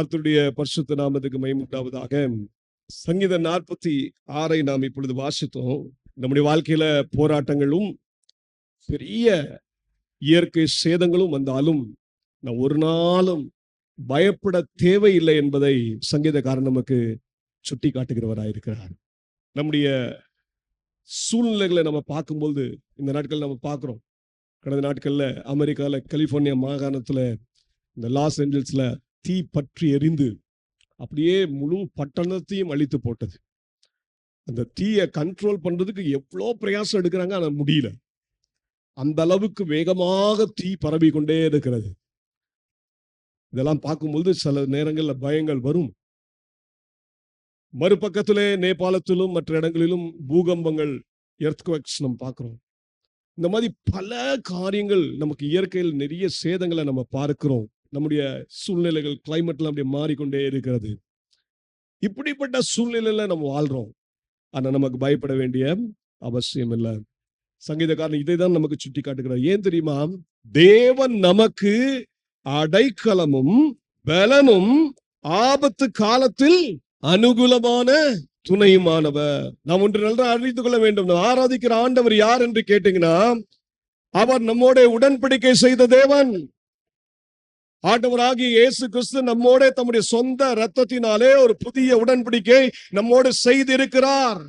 கர்த்தருடைய பரிசுத்த நாமத்துக்கு மயமுண்டாவதாக சங்கீத நாற்பத்தி ஆறை நாம் இப்பொழுது வாசித்தோம். நம்முடைய வாழ்க்கையில போராட்டங்களும் பெரிய இயற்கை சேதங்களும் வந்தாலும் நான் ஒரு நாளும் பயப்பட தேவையில்லை என்பதை சங்கீதக்காரன் நமக்கு சுட்டி காட்டுகிறவராயிருக்கிறார் நம்முடைய சூழ்நிலைகளை நம்ம பார்க்கும்போது இந்த நாட்கள் நம்ம பார்க்குறோம். கடந்த நாட்கள்ல அமெரிக்கால கலிபோர்னியா மாகாணத்துல இந்த லாஸ் ஏஞ்சல்ஸ்ல தீ பற்றி எரிந்து அப்படியே முழு பட்டணத்தையும் அழித்து போட்டது. அந்த தீயை கண்ட்ரோல் பண்றதுக்கு எவ்வளோ பிரயாசம் எடுக்கிறாங்க ஆனால் முடியல. அந்த அளவுக்கு வேகமாக தீ பரவி கொண்டே இருக்கிறது. இதெல்லாம் பார்க்கும்பொழுது சில நேரங்களில் பயங்கள் வரும். மறுபக்கத்திலே நேபாளத்திலும் மற்ற இடங்களிலும் பூகம்பங்கள் எர்த்குவேக்ஸ் நம்ம பார்க்குறோம். இந்த மாதிரி பல காரியங்கள் நமக்கு இயற்கையில் நிறைய சேதங்களை நம்ம பார்க்கிறோம். நம்முடைய சூழ்நிலைகள் கிளைமேட்லாம் அப்படியே மாறிக்கொண்டே இருக்கிறது. இப்படிப்பட்ட சூழ்நிலையில நம்ம வாழ்றோம். ஆனா நமக்கு பயப்பட வேண்டிய அவசியம் இல்லை. சங்கீதக்காரன் இதை தான் நமக்கு சுட்டி காட்டுகிறார். ஏன் தெரியுமா? தேவன் நமக்கு அடைக்கலமும் பலனும் ஆபத்து காலத்தில் அனுகூலமான துணையுமானவர். நாம் ஒன்று நல்லா அறிந்து கொள்ள வேண்டும். ஆராதிக்கிற ஆண்டவர் யார் என்று கேட்டீங்கன்னா அவர் நம்மோட உடன்படிக்கை செய்த தேவன். ஆண்டவராகி இயேசு கிறிஸ்து நம்மோட தம்முடைய சொந்த ரத்தத்தினாலே ஒரு புதிய உடன்படிக்கை நம்மோடு செய்திருக்கிறார்.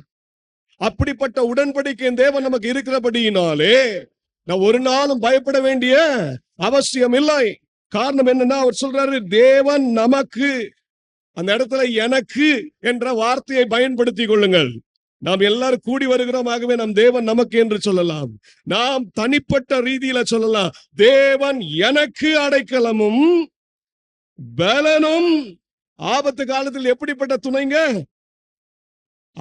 அப்படிப்பட்ட உடன்படிக்கை தேவன் நமக்கு இருக்கிறபடியினாலே நான் ஒரு நாளும் பயப்பட வேண்டிய அவசியம் இல்லை. காரணம் என்னன்னா அவர் சொல்றாரு தேவன் நமக்கு அந்த இடத்துல எனக்கு என்ற வார்த்தையை பயன்படுத்திக் கொள்ளுங்கள். நாம் எல்லாரும் கூடி வருகிறோம். ஆகவே நம் தேவன் நமக்கு என்று சொல்லலாம். நாம் தனிப்பட்ட ரீதியில சொல்லலாம். தேவன் எனக்கு அடைக்கலமும் பலனும் ஆபத்து காலத்தில் எப்படிப்பட்ட துணைங்க?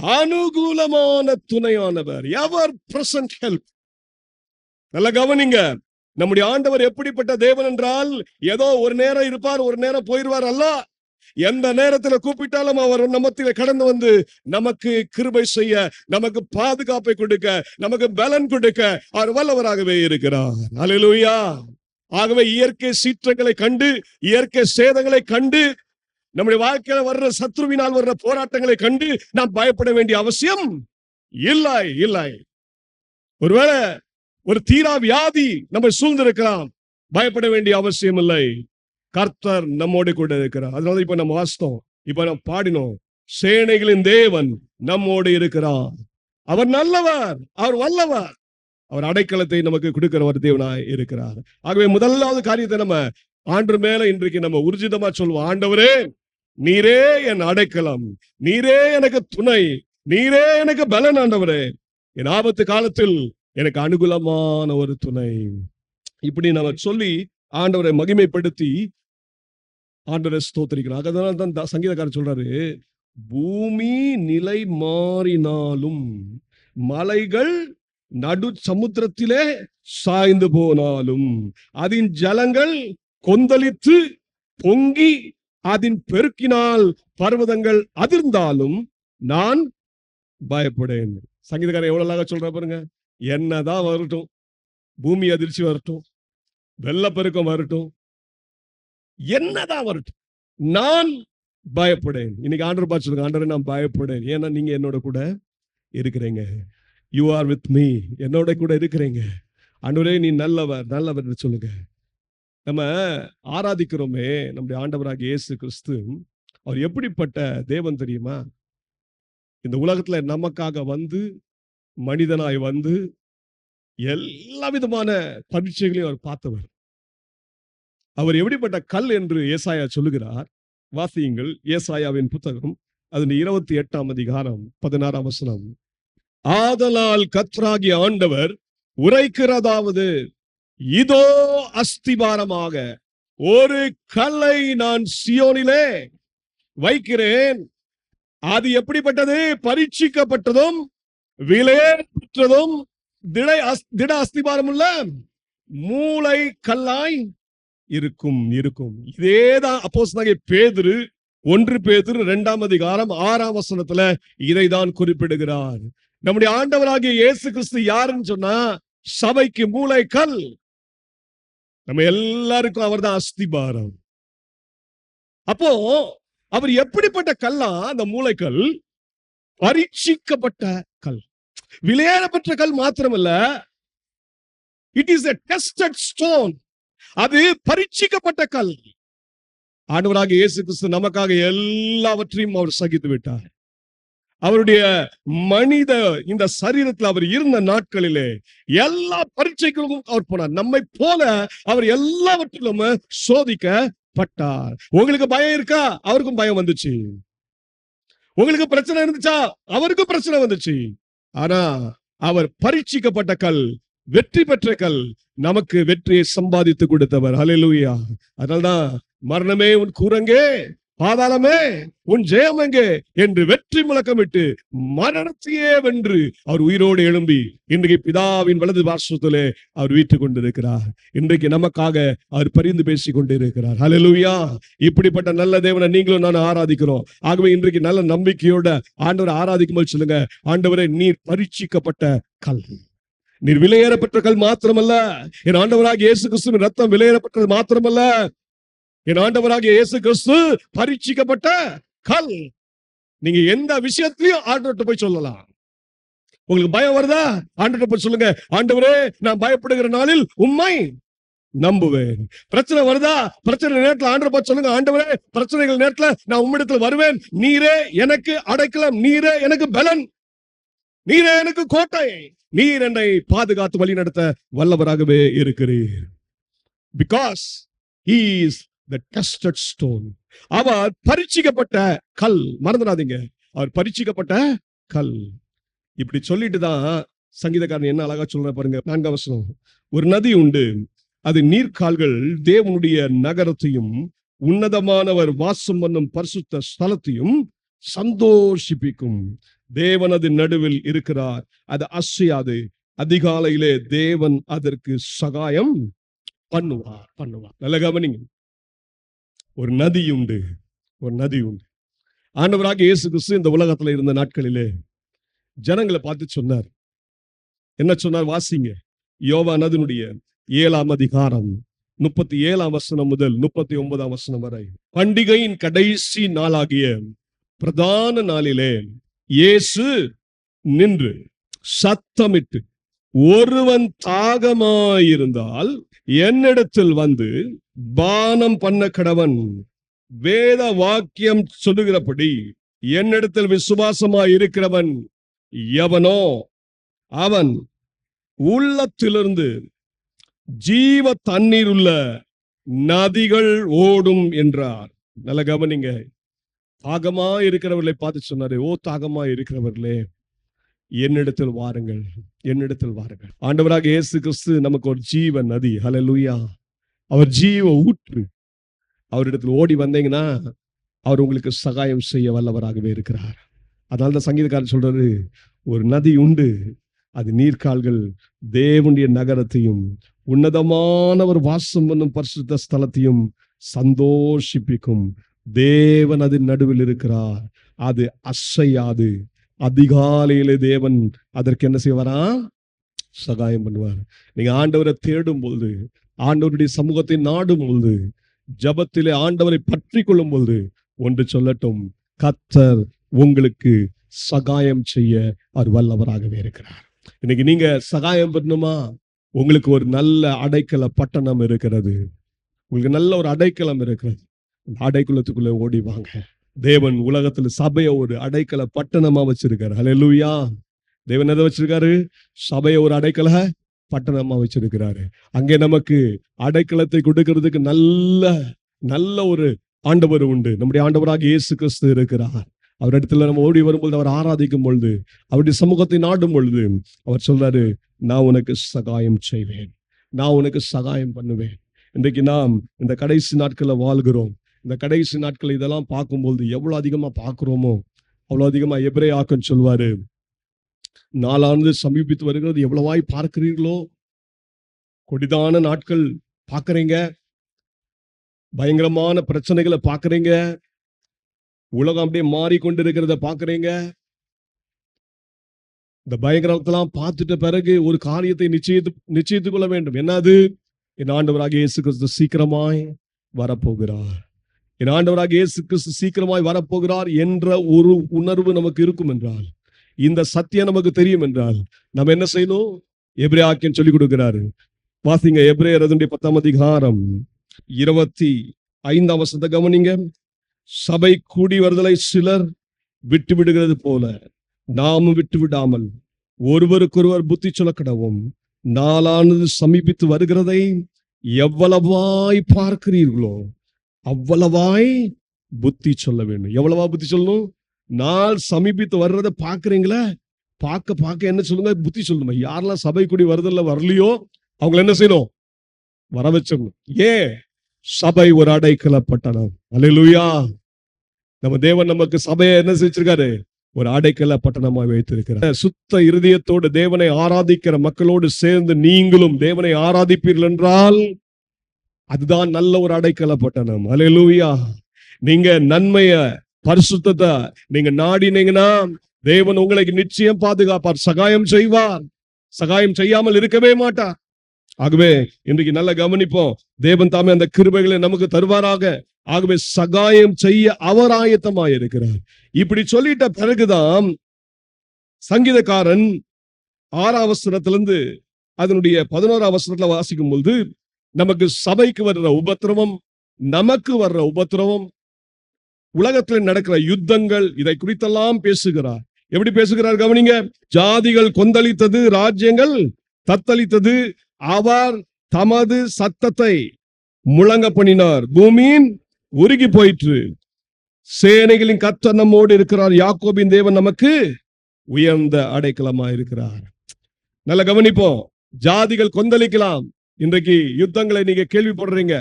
அனுகூலமான துணையானவர். எவர் பிரசன்ட் ஹெல்ப்? நல்ல கவனிங்க. நம்முடைய ஆண்டவர் எப்படிப்பட்ட தேவன் என்றால் ஏதோ ஒரு நேரம் இருப்பார் ஒரு நேரம் போயிடுவார் அல்ல. எந்த நேரத்துல கூப்பிட்டாலும் அவர் நம்மத்தில கடந்து வந்து நமக்கு கிருபை செய்ய நமக்கு பாதுகாப்பை கொடுக்க நமக்கு பலன் கொடுக்க அவர் வல்லவராகவே இருக்கிறார். அலையிலுயா ஆகவே இயற்கை சீற்றங்களை கண்டு இயற்கை சேதங்களை கண்டு நம்முடைய வாழ்க்கையில வர்ற சத்ருவினால் வர்ற போராட்டங்களை கண்டு நாம் பயப்பட வேண்டிய அவசியம் இல்லை இல்லை. ஒருவேளை ஒரு தீரா வியாதி நம்ம சூழ்ந்திருக்கலாம் பயப்பட வேண்டிய அவசியம் இல்லை. கர்த்தர் நம்மோடு கூட இருக்கிறார். அதனால இப்ப நம்ம வாசித்தோம். இப்ப நம்ம பாடினோம். சேனைகளின் தேவன் நம்மோடு இருக்கிறார். அவர் நல்லவர். அவர் வல்லவர். அவர் அடைக்கலத்தை நமக்கு கொடுக்கிறவர் தேவனாய் இருக்கிறார். ஆகவே முதலாவது காரியத்தை நம்ம ஆண்டு மேல இன்றைக்கு நம்ம உர்ஜிதமா சொல்லுவோம் ஆண்டவரே நீரே என் அடைக்கலம். நீரே எனக்கு துணை. நீரே எனக்கு பலன் ஆண்டவரே. என் ஆபத்து காலத்தில் எனக்கு அனுகூலமான ஒரு துணை. இப்படி நம்ம சொல்லி ஆண்டவரை மகிமைப்படுத்தி ஆண்டரை ஸ்தோத்தரிக்கிறார். அதனால தான் சங்கீதக்காரர் சொல்றாரு பூமி நிலை மாறினாலும் மலைகள் நடு சமுத்திரத்திலே சாய்ந்து போனாலும் அதன் ஜலங்கள் கொந்தளித்து பொங்கி அதன் பெருக்கினால் பர்வதங்கள் அதிர்ந்தாலும் நான் பயப்படேன். சங்கீதக்காரர் எவ்வளவு அழகா சொல்ற பாருங்க. என்னதான் வரட்டும் பூமி அதிர்ச்சி வரட்டும் வெள்ளப்பெருக்கம் வரட்டும் என்னதான் வரட்டும் நான் பயப்படேன். இன்னைக்கு ஆண்டர் பார்த்து சொல்லுங்க ஆண்டரை நான் பயப்படேன். ஏன்னா நீங்க என்னோட கூட இருக்கிறீங்க. யூ ஆர் வித் மீ என்னோட கூட இருக்கிறீங்க. அன்றுரே நீ நல்லவர் நல்லவர் என்று சொல்லுங்க. நம்ம ஆராதிக்கிறோமே நம்முடைய ஆண்டவராக இயேசு கிறிஸ்து. அவர் எப்படிப்பட்ட தேவன் தெரியுமா? இந்த உலகத்துல நமக்காக வந்து மனிதனாய் வந்து எல்லா விதமான பரீட்சைகளையும் அவர் பார்த்தவர். அவர் எப்படிப்பட்ட கல் என்று ஏசாயா சொல்லுகிறார்? வாசியுங்கள். ஏசாயாவின் புத்தகம் அதன் இருபத்தி எட்டாம் அதிகாரம் பதினாறாம் வசனம். ஆதலால் கத்ராகிய ஆண்டவர் உரைக்கிறதாவது இதோ அஸ்திபாரமாக ஒரு கல்லை நான் சியோனிலே வைக்கிறேன். அது எப்படிப்பட்டது? பரீட்சிக்கப்பட்டதும் விலையேற்றதும் திட அஸ்- திட அஸ்திபாரம் உள்ள மூளை கல்லாய் இருக்கும் இருக்கும். இதேதான் அப்போஸ் பேதுரு ஒன்று பேதுரு இரண்டாம் அதிகாரம் ஆறாம் வசனத்துல இதைதான் குறிப்பிடுகிறார். நம்முடைய ஆண்டவராகிய இயேசு கிறிஸ்து யாருன்னு சொன்னா சபைக்கு மூளை கல் நம்ம எல்லாருக்கும் அவர்தான் அஸ்திபாரம். அப்போ அவர் எப்படிப்பட்ட கல்லா? அந்த மூளைக்கல் பரீட்சிக்கப்பட்ட கல். விளையாடப்பட்ட கல் மாத்திரமல்ல it is a tested stone அது பரீட்சிக்கப்பட்ட கல். ஆண்டவராக இயேசு கிறிஸ்து நமக்காக எல்லாவற்றையும் அவர் சகித்து விட்டார். அவருடைய மனித இந்த சரீரத்தில் அவர் இருந்த நாட்களிலே எல்லா பரீட்சைகளுக்கும் அவர் போனார். நம்மை போல அவர் எல்லாவற்றிலும் சோதிக்கப்பட்டார். உங்களுக்கு பயம் இருக்கா? அவருக்கும் பயம் வந்துச்சு. உங்களுக்கு பிரச்சனை இருந்துச்சா? அவருக்கும் பிரச்சனை வந்துச்சு. ஆனா அவர் பரீட்சிக்கப்பட்ட கல் வெற்றி பெற்ற கல் நமக்கு வெற்றியை சம்பாதித்து கொடுத்தவர். ஹalleluya அதனால்தான் மரணமே உன் கூரங்கே பாதாளமே உன் ஜெயம் எங்கே என்று வெற்றி முழக்கமிட்டு மரணத்தையே வென்று அவர் உயிரோடு எழும்பி இன்றைக்கு பிதாவின் வலது பாசத்திலே அவர் வீட்டுக் கொண்டிருக்கிறார். இன்றைக்கு நமக்காக அவர் பரிந்து பேசிக் கொண்டிருக்கிறார். அலலுவியா இப்படிப்பட்ட நல்ல தேவனை நீங்களும் நான் ஆராதிக்கிறோம். ஆகவே இன்றைக்கு நல்ல நம்பிக்கையோட ஆண்டவரை ஆராதிக்கும் போது சொல்லுங்க ஆண்டவரை நீர் பரீட்சிக்கப்பட்ட கல். நீர் விலையேறப்பட்ட கல் மாத்திரமல்ல. என் ஆண்டவராக இயேசு கிறிஸ்துவின் ரத்தம் விலையேறப்பட்டது மாத்திரமல்ல. என் ஆண்டவராகிய இயேசு கிறிஸ்து பரீட்சிக்கப்பட்ட கல். நீங்க எந்த விஷயத்திலையும் ஆண்டவர்கிட்ட போய் சொல்லலாம். உங்களுக்கு பயம் வருதா? ஆண்டவர்கிட்ட போய் சொல்லுங்க. ஆண்டவரே நான் பயப்படுகிற நாளில் உண்மை நம்புவேன். பிரச்சனை வருதா? பிரச்சனை நேரத்துல ஆண்டவர் பார்த்து சொல்லுங்க. ஆண்டவரே பிரச்சனைகள் நேரத்துல நான் உம்மிடத்துல வருவேன். நீரே எனக்கு அடைக்கலம். நீரே எனக்கு பலன். நீரே எனக்கு கோட்டை. நீர் என்னை பாதுகாத்து வழி நடத்த வல்லவராகவே இருக்கிறீர். Because is the tested stone அவர் பரிச்சிக்கப்பட்ட கல். மறந்துடாதீங்க. அவர் பரிச்சிக்கப்பட்ட கல். இப்படி சொல்லிட்டு தான் சங்கீதக்காரன் என்ன அழகா சொல்ற பாருங்க. நான்காம் வசனம். ஒரு நதி உண்டு. அது நீர்க்கால்கள் தேவனுடைய நகரத்தையும் உன்னதமானவர் வாசம் பண்ணும் பரிசுத்த ஸ்தலத்தையும் சந்தோஷிப்பிக்கும். தேவனது நடுவில் இருக்கிறார். அது அசையாது. அதிகாலையிலே தேவன் அதற்கு சகாயம் பண்ணுவார். பண்ணுவார். நல்ல கவனிங்க. ஒரு நதி உண்டு. ஒரு நதி உண்டு. ஆண்டவராக இயேசு கிறிஸ்து இந்த உலகத்துல இருந்த நாட்களிலே ஜனங்களை பார்த்து சொன்னார். என்ன சொன்னார்? வாசிங்க. யோவா நதினுடைய ஏழாம் அதிகாரம் முப்பத்தி ஏழாம் வசனம் முதல் முப்பத்தி ஒன்பதாம் வசனம் வரை. பண்டிகையின் கடைசி நாளாகிய பிரதான நாளிலே இயேசு நின்று சத்தமிட்டு ஒருவன் தாகமாயிருந்தால் என்னிடத்தில் வந்து பானம் பண்ண கடவன். வேத வாக்கியம் சொல்லுகிறபடி என்னிடத்தில் விசுவாசமாய் இருக்கிறவன் எவனோ அவன் உள்ளத்திலிருந்து ஜீவ தண்ணீர் உள்ள நதிகள் ஓடும் என்றார். நல்ல கவனிங்க. தாகமா இருக்கிறவர்களை பார்த்து சொன்னாரு ஓ தாகமா இருக்கிறவர்களே என்னிடத்தில் வாருங்கள் என்னிடத்தில் வாருங்கள். ஆண்டவராக இயேசு கிறிஸ்து நமக்கு ஒரு ஜீவ நதி. ஹalleluya அவர் ஜீவ ஊற்று. அவரிடத்தில் ஓடி வந்தீங்கன்னா அவர் உங்களுக்கு சகாயம் செய்ய வல்லவராகவே இருக்கிறார். அதனால தான் சங்கீதக்காரர் சொல்றாரு ஒரு நதி உண்டு அது நீர்கால்கள் தேவனுடைய நகரத்தையும் உன்னதமான ஒரு வாசம் பண்ணும் பரிசுத்த ஸ்தலத்தையும் சந்தோஷிப்பிக்கும். தேவன் அதன் நடுவில் இருக்கிறார். அது அசையாது. அதிகாலையிலே தேவன் அதற்கு என்ன செய்வாரா? சகாயம் பண்ணுவார். நீங்க ஆண்டவரை தேடும் பொழுது ஆண்டவருடைய சமூகத்தை நாடும் பொழுது ஜபத்திலே ஆண்டவரை பற்றி கொள்ளும் பொழுது ஒன்று சொல்லட்டும் கத்தர் உங்களுக்கு சகாயம் செய்ய அவர் வல்லவராகவே இருக்கிறார். இன்னைக்கு நீங்க சகாயம் பண்ணணுமா உங்களுக்கு ஒரு நல்ல அடைக்கல பட்டணம் இருக்கிறது. உங்களுக்கு நல்ல ஒரு அடைக்கலம் இருக்கிறது. அந்த அடைக்குளத்துக்குள்ள ஓடிவாங்க. தேவன் உலகத்துல சபையை ஒரு அடைக்கல பட்டணமா வச்சிருக்காரு. ஹalleluya தேவன் எதை வச்சிருக்காரு? சபையை ஒரு அடைக்கல பட்டணமா வச்சிருக்கிறாரு. அங்கே நமக்கு அடைக்கலத்தை கொடுக்கறதுக்கு நல்ல நல்ல ஒரு ஆண்டவர் உண்டு. நம்முடைய ஆண்டவராக இயேசு கிறிஸ்து இருக்கிறார். அவரிடத்துல நம்ம ஓடி வரும்பொழுது அவர் ஆராதிக்கும் பொழுது அவருடைய சமூகத்தை நாடும் பொழுது அவர் சொல்றாரு நான் உனக்கு சகாயம் செய்வேன். நான் உனக்கு சகாயம் பண்ணுவேன். இன்றைக்கு நாம் இந்த கடைசி நாட்களில் வாழ்கிறோம். இந்த கடைசி நாட்கள் இதெல்லாம் பார்க்கும்போது எவ்வளவு அதிகமா பார்க்குறோமோ அவ்வளவு அதிகமா எபிரே ஆக்கன்னு சொல்வாரு நாளானது சமீபித்து வருகிறது. எவ்வளவாய் பார்க்கிறீர்களோ? கொடிதான நாட்கள் பார்க்கறீங்க. பயங்கரமான பிரச்சனைகளை பார்க்கறீங்க. உலகம் அப்படியே மாறிக்கொண்டிருக்கிறத பார்க்குறீங்க. இந்த பயங்கரத்தெல்லாம் பார்த்துட்ட பிறகு ஒரு காரியத்தை நிச்சயித்து நிச்சயித்துக் கொள்ள வேண்டும். என்னது? என் ஆண்டவராக இயேசு கிறிஸ்து சீக்கிரமாய் வரப்போகிறார். என் ஆண்டவராக இயேசு கிறிஸ்து சீக்கிரமாய் வரப்போகிறார் என்ற ஒரு உணர்வு நமக்கு இருக்கும் என்றால் இந்த சத்தியம் நமக்கு தெரியும் என்றால் நம்ம என்ன செய்யணும் எப்ரே ஆக்கியன் சொல்லிக் கொடுக்கிறாரு. வாசிங்க எப்ரே அதனுடைய பத்தாம் அதிகாரம் இருபத்தி ஐந்தாம் வசனத்தை கவனிங்க. சபை கூடி வருதலை சிலர் விட்டு விடுகிறது போல நாமும் விட்டு விடாமல் ஒருவருக்கொருவர் புத்தி சொல்ல கடவும் நாளானது சமீபித்து வருகிறதை எவ்வளவாய் பார்க்கிறீர்களோ அவ்வளவாய் புத்தி சொல்ல வேண்டும். எவ்வளவா புத்தி சொல்லணும்? நாள் சமீபித்து வர்றதை பாக்குறீங்களா பார்க்க பார்க்க என்ன சொல்லுங்க? புத்தி சொல்லணுமா? யாரெல்லாம் சபை கூடி வருதில்ல வரலையோ அவங்கள என்ன செய்யணும்? வர வச்சிடணும். ஏன்? சபை ஒரு அடைக்கலப்பட்டனம். பட்டணம் நம்ம தேவன் நமக்கு சபையை என்ன செஞ்சிருக்காரு? ஒரு அடைக்கல பட்டணமா வைத்திருக்கிறார். சுத்த இருதயத்தோடு தேவனை ஆராதிக்கிற மக்களோடு சேர்ந்து நீங்களும் தேவனை ஆராதிப்பீர்கள் என்றால் அதுதான் நல்ல ஒரு அடைக்கல பட்டணம் அல்லேலூயா நீங்க நன்மைய பரிசுத்தத்தை நீங்க நாடினீங்கன்னா தேவன் உங்களுக்கு நிச்சயம் பாதுகாப்பார். சகாயம் செய்வார். சகாயம் செய்யாமல் இருக்கவே மாட்டார். ஆகவே இன்றைக்கு நல்ல கவனிப்போம். தேவன் தாமே அந்த கிருபைகளை நமக்கு தருவாராக. ஆகவே சகாயம் செய்ய அவர் இருக்கிறார் இப்படி சொல்லிட்ட பிறகுதான் சங்கீதக்காரன் ஆறாம் அவசரத்திலிருந்து அதனுடைய பதினோராம் அவசரத்துல வாசிக்கும் பொழுது நமக்கு சபைக்கு வர்ற உபத்திரவம் நமக்கு வர்ற உபத்திரவம் உலகத்தில் நடக்கிற யுத்தங்கள் இதை குறித்தெல்லாம் பேசுகிறார். எப்படி பேசுகிறார் கவனிங்க? ஜாதிகள் கொந்தளித்தது ராஜ்யங்கள் தத்தளித்தது அவர் தமது சத்தத்தை முழங்க பண்ணினார். பூமியின் உருகி போயிற்று. சேனைகளின் கர்த்தர் நம்மோடு இருக்கிறார். யாக்கோபின் தேவன் நமக்கு உயர்ந்த அடைக்கலமா இருக்கிறார் நல்ல கவனிப்போம். ஜாதிகள் கொந்தளிக்கலாம். இன்றைக்கு யுத்தங்களை நீங்க கேள்விப்படுறீங்க.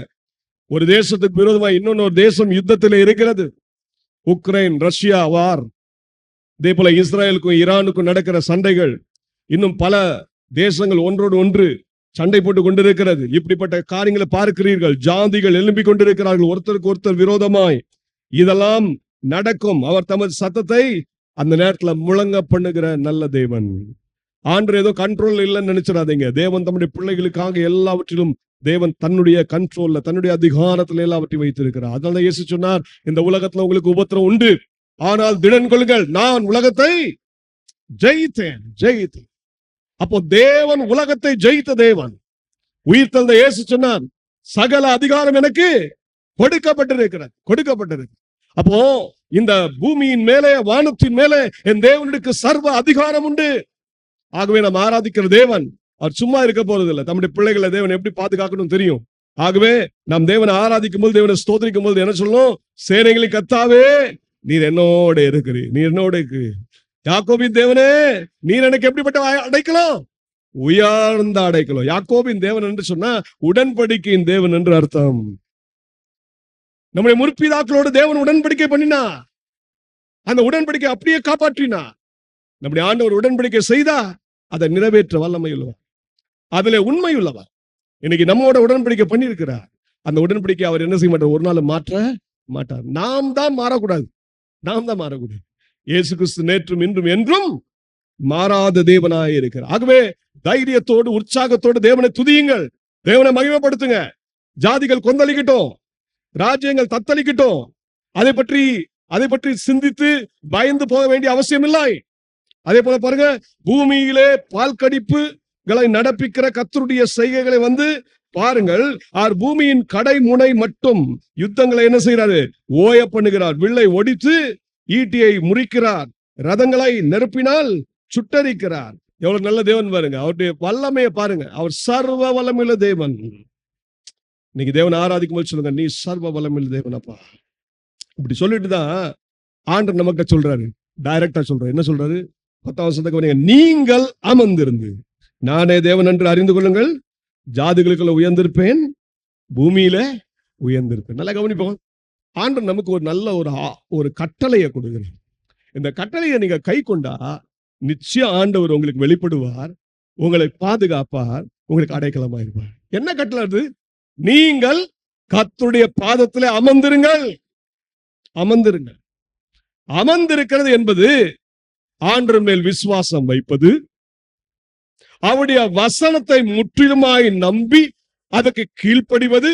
ஒரு தேசத்துக்கு விரோதமா இன்னொன்னு தேசம் யுத்தத்தில் இருக்கிறது. Ukraine Russia war. இதே போல இஸ்ரேலுக்கும் ஈரானுக்கும் நடக்கிற சண்டைகள் இன்னும் பல தேசங்கள் ஒன்றோடு ஒன்று சண்டை போட்டு கொண்டிருக்கிறது. இப்படிப்பட்ட காரியங்களை பார்க்கிறீர்கள். ஜாதிகள் எழும்பிக் கொண்டிருக்கிறார்கள். ஒருத்தருக்கு ஒருத்தர் விரோதமாய். இதெல்லாம் நடக்கும். அவர் தமது சத்தத்தை அந்த நேரத்துல முழங்க பண்ணுகிற நல்ல தேவன். ஆண்டு ஏதோ கண்ட்ரோல் இல்லைன்னு நினைச்சிடாதீங்க. தேவன் தம்முடைய பிள்ளைகளுக்காக எல்லாவற்றிலும் தேவன் தன்னுடைய கண்ட்ரோல்ல தன்னுடைய அதிகாரத்துல எல்லாவற்றையும் வைத்திருக்கிறார். அதனால இயேசு சொன்னார் இந்த உலகத்துல உங்களுக்கு உபத்திரம் உண்டு. ஆனால் திடன் கொள்ளுங்கள் நான் உலகத்தை ஜெயித்தேன் ஜெயித்தேன். அப்போ தேவன் உலகத்தை ஜெயித்த தேவன். உயிர் தந்த இயேசு சொன்னார் சகல அதிகாரம் எனக்கு கொடுக்கப்பட்டிருக்கிறது கொடுக்கப்பட்டிருக்கு. அப்போ இந்த பூமியின் மேலே வானத்தின் மேலே என் தேவனுக்கு சர்வ அதிகாரம் உண்டு. ஆகவே நம்ம ஆராதிக்கிற தேவன் அவர் சும்மா இருக்க போறது இல்லை நம்முடைய பிள்ளைகளை தேவன் எப்படி பாதுகாக்கணும் தெரியும். ஆகவே நம் தேவனை ஆராதிக்கும் போது தேவனை ஸ்தோத்திரிக்கும் போது என்ன சொல்லணும் சேனைகளை கத்தாவே நீர் என்னோட இருக்கிறீ நீர் என்னோட இருக்கு யாக்கோபின் தேவனே நீர் எனக்கு எப்படிப்பட்ட அடைக்கலாம் அடைக்கலம்? உயர்ந்த அடைக்கலம். யாக்கோபின் தேவன் என்று சொன்னா உடன்படிக்கையின் தேவன் என்று அர்த்தம். நம்முடைய முற்பிதாக்களோடு தேவன் உடன்படிக்கை பண்ணினா அந்த உடன்படிக்கை அப்படியே காப்பாற்றினா நம்முடைய ஆண்டவர் உடன்படிக்கை செய்தா அதை நிறைவேற்ற வல்லமை உள்ளவர் அதுல உண்மை உள்ளவர் இன்னைக்கு நம்மோட உடன்படிக்கை பண்ணியிருக்கிறார். அந்த உடன்படிக்கை அவர் என்ன செய்ய மாட்டார்? ஒரு நாள் மாற்ற மாட்டார். நாம் தான் மாறக்கூடாது. நாம் தான் மாறக்கூடாது. இயேசு கிறிஸ்து நேற்றும் இன்றும் என்றும் மாறாத தேவனாய் இருக்கிறார். ஆகவே தைரியத்தோடு உற்சாகத்தோடு தேவனை துதியுங்கள். தேவனை மகிமைப்படுத்துங்க. ஜாதிகள் கொந்தளிக்கட்டும். ராஜ்யங்கள் தத்தளிக்கட்டும். அதை பற்றி அதை பற்றி சிந்தித்து பயந்து போக வேண்டிய அவசியம் இல்லை அதே போல பாருங்க பூமியிலே பால் கடிப்புகளை நடப்பிக்கிற கத்தருடைய செய்கைகளை வந்து பாருங்கள். ஆர் பூமியின் கடை முனை மட்டும் யுத்தங்களை என்ன செய்யறாரு ஓய பண்ணுகிறார். வில்லை ஒடித்து ஈட்டியை முறிக்கிறார். ரதங்களை நெருப்பினால் சுட்டரிக்கிறார். எவ்வளவு நல்ல தேவன் பாருங்க. அவருடைய வல்லமையை பாருங்க. அவர் சர்வ வல்லமையுள்ள தேவன். இன்னைக்கு தேவன் ஆராதிக்கும் போது சொல்லுங்க நீ சர்வ தேவன் தேவனப்பா இப்படி சொல்லிட்டு தான் ஆண்டர் நமக்கு சொல்றாரு. டைரக்டா சொல்றாரு. என்ன சொல்றாரு? பத்தாம் வருஷத்துக்கு நீங்கள் அமர்ந்திருந்து. நானே தேவன் என்று அறிந்து கொள்ளுங்கள். ஜாதிகளுக்குள்ள உயர்ந்திருப்பேன். பூமியில உயர்ந்திருப்பேன். நல்லா கவனிப்போம். ஆண்டு நமக்கு ஒரு நல்ல ஒரு ஆ- ஒரு கட்டளையை கொடுக்கிறார். இந்த கட்டளையை நீங்க கை கொண்டா நிச்சயம் ஆண்டவர் உங்களுக்கு வெளிப்படுவார் உங்களை பாதுகாப்பார் உங்களுக்கு அடைக்கலமா இருப்பார் என்ன கட்டளை அது? நீங்கள் கத்துடைய பாதத்திலே அமர்ந்திருங்கள். அமர்ந்திருங்கள். அமர்ந்திருக்கிறது என்பது ஆண்டர் மேல் விசுவாசம் வைப்பது அவருடைய வசனத்தை முற்றிலுமாய் நம்பி அதற்கு கீழ்ப்படிவது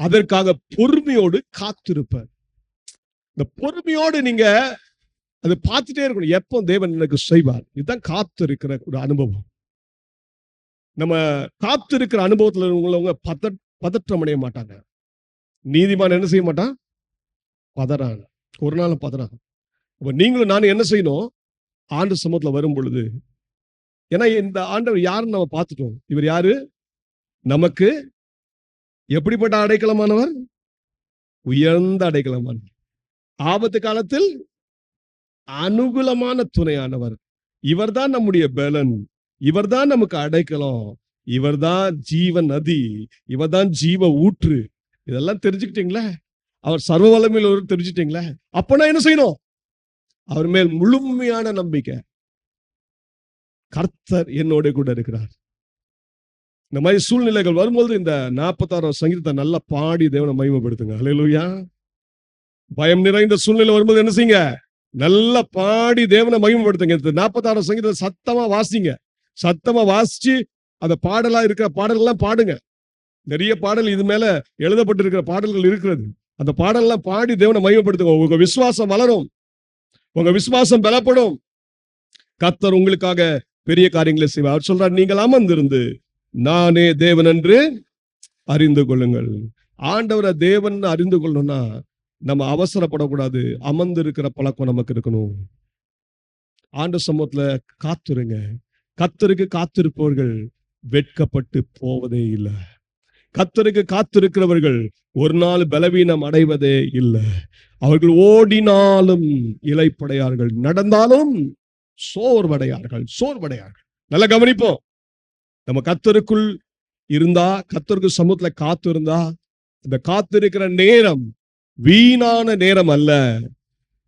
அதற்காக பொறுமையோடு காத்திருப்பார். இந்த பொறுமையோடு நீங்க அதை பார்த்துட்டே இருக்கணும். எப்போ தேவன் எனக்கு செய்வார்? இதுதான் காத்திருக்கிற ஒரு அனுபவம். நம்ம காத்திருக்கிற அனுபவத்துல உள்ளவங்க பத பதற்றம் அடைய மாட்டாங்க. நீதிமான் என்ன செய்ய மாட்டான்? பதறான் ஒரு நாள் பதறான் அப்போ நீங்களும் நானும் என்ன செய்யணும்? ஆண்டு சமூகத்தில் வரும் பொழுது ஏன்னா இந்த ஆண்டவர் யாருன்னு நம்ம பார்த்துட்டோம். இவர் யாரு? நமக்கு எப்படிப்பட்ட அடைக்கலமானவர்? உயர்ந்த அடைக்கலமானவர். ஆபத்து காலத்தில் அனுகூலமான துணையானவர். இவர்தான் நம்முடைய பலன். இவர்தான் நமக்கு அடைக்கலம். இவர்தான் ஜீவ நதி. இவர்தான் ஜீவ ஊற்று. இதெல்லாம் தெரிஞ்சுக்கிட்டீங்களே? அவர் சர்வ வல்லமையில் ஒரு தெரிஞ்சுட்டீங்களா? என்ன செய்யணும்? அவர் மேல் முழுமையான நம்பிக்கை. கர்த்தர் என்னோட கூட இருக்கிறார். இந்த மாதிரி சூழ்நிலைகள் வரும்போது இந்த நாற்பத்தாறாம் சங்கீதத்தை நல்லா பாடி தேவனை மகிமைப்படுத்துங்க. அலையலூயா பயம் நிறைந்த சூழ்நிலை வரும்போது என்ன செய்யுங்க? நல்லா பாடி தேவனை மகிமைப்படுத்துங்க. இந்த நாற்பத்தாறாம் சங்கீதத்தை சத்தமா வாசிங்க. சத்தமா வாசிச்சு அந்த பாடலா இருக்கிற பாடல்கள்லாம் பாடுங்க. நிறைய பாடல் இது மேல எழுதப்பட்டிருக்கிற பாடல்கள் இருக்கிறது. அந்த பாடல்லாம் பாடி தேவனை மகிமைப்படுத்துங்க. உங்க விசுவாசம் வளரும். உங்க விசுவாசம் பலப்படும். கத்தர் உங்களுக்காக பெரிய காரியங்களை செய்வார். அவர் சொல்றார் நீங்கள் அமர்ந்திருந்து நானே தேவன் என்று அறிந்து கொள்ளுங்கள். ஆண்டவரை தேவன் அறிந்து கொள்ளணும்னா நம்ம அவசரப்படக்கூடாது. அமர்ந்து இருக்கிற பழக்கம் நமக்கு இருக்கணும். ஆண்டு சமூகத்துல காத்துருங்க. கத்தருக்கு காத்திருப்பவர்கள் வெட்கப்பட்டு போவதே இல்லை. கத்தருக்கு காத்திருக்கிறவர்கள் ஒரு நாள் பலவீனம் அடைவதே இல்லை. அவர்கள் ஓடினாலும் இலைப்படையார்கள் நடந்தாலும் சோர்வடையார்கள். சோர்வடையார்கள். நல்லா கவனிப்போம். நம்ம கத்தருக்குள் இருந்தா கத்தருக்கு சமூகத்துல காத்து இருந்தா அந்த காத்திருக்கிற நேரம் வீணான நேரம் அல்ல.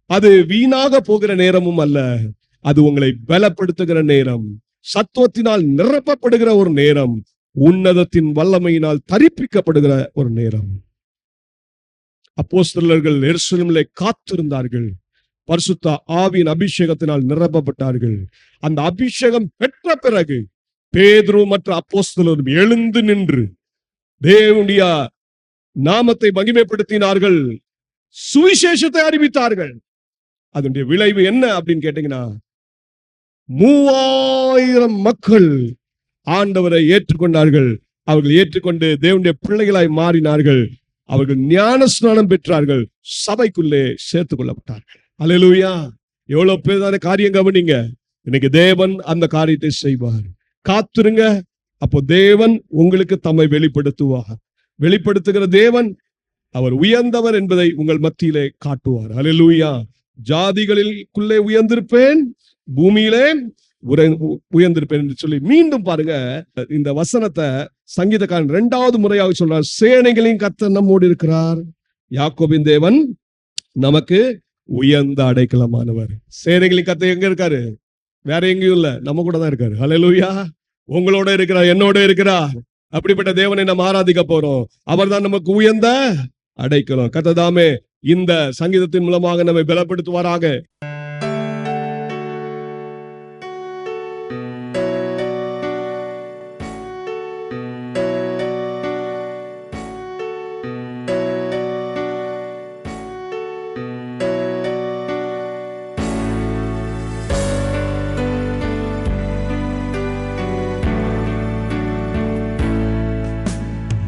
அது வீணாக போகிற நேரமும் அல்ல. அது உங்களை பலப்படுத்துகிற நேரம். சத்துவத்தினால் நிரப்பப்படுகிற ஒரு நேரம். உன்னதத்தின் வல்லமையினால் தரிப்பிக்கப்படுகிற ஒரு நேரம். அப்போஸ்தலர்கள் எருசலேமிலே காத்திருந்தார்கள். பரிசுத்த ஆவியின் அபிஷேகத்தினால் நிரப்பப்பட்டார்கள். அந்த அபிஷேகம் பெற்ற பிறகு பேதுரு மற்ற அப்போஸ்தலரும் எழுந்து நின்று தேவனுடைய நாமத்தை மகிமைப்படுத்தினார்கள். சுவிசேஷத்தை அறிவித்தார்கள். அதனுடைய விளைவு என்ன அப்படின்னு கேட்டீங்கன்னா மூவாயிரம் மக்கள் ஆண்டவரை ஏற்றுக்கொண்டார்கள். அவர்கள் ஏற்றுக்கொண்டு தேவனுடைய பிள்ளைகளாய் மாறினார்கள். அவர்கள் ஞான ஸ்நானம் பெற்றார்கள். சபைக்குள்ளே சேர்த்து கொள்ளப்பட்டார்கள். அலையலூயா எவ்வளவு பேரான காரியம் கவனிங்க. இன்னைக்கு தேவன் அந்த காரியத்தை செய்வார். காத்துருங்க. அப்போ தேவன் உங்களுக்கு தம்மை வெளிப்படுத்துவார். வெளிப்படுத்துகிற தேவன் அவர் உயர்ந்தவர் என்பதை உங்கள் மத்தியிலே காட்டுவார். அலையலூயா ஜாதிகளிலுக்குள்ளே உயர்ந்திருப்பேன். பூமியிலே உரை- உயர்ந்திருப்பேன் என்று சொல்லி மீண்டும் பாருங்க இந்த வசனத்தை சங்கீதக்காரன் இரண்டாவது முறையாக சொல்றார். சேனைகளின் கத்த நம்மோடு இருக்கிறார். யாக்கோபின் தேவன் நமக்கு உயர்ந்த அடைக்கலமானவர். சேனைகளின் கத்த எங்க இருக்காரு? வேற எங்கேயும் இல்ல. நம்ம கூட தான் இருக்காரு. ஹலலூயா உங்களோட இருக்கிறார் என்னோட இருக்கிறார். அப்படிப்பட்ட தேவனை நம்ம ஆராதிக்க போறோம். அவர்தான் நமக்கு உயர்ந்த அடைக்கலம். கத்ததாமே இந்த சங்கீதத்தின் மூலமாக நம்மை பலப்படுத்துவாராக.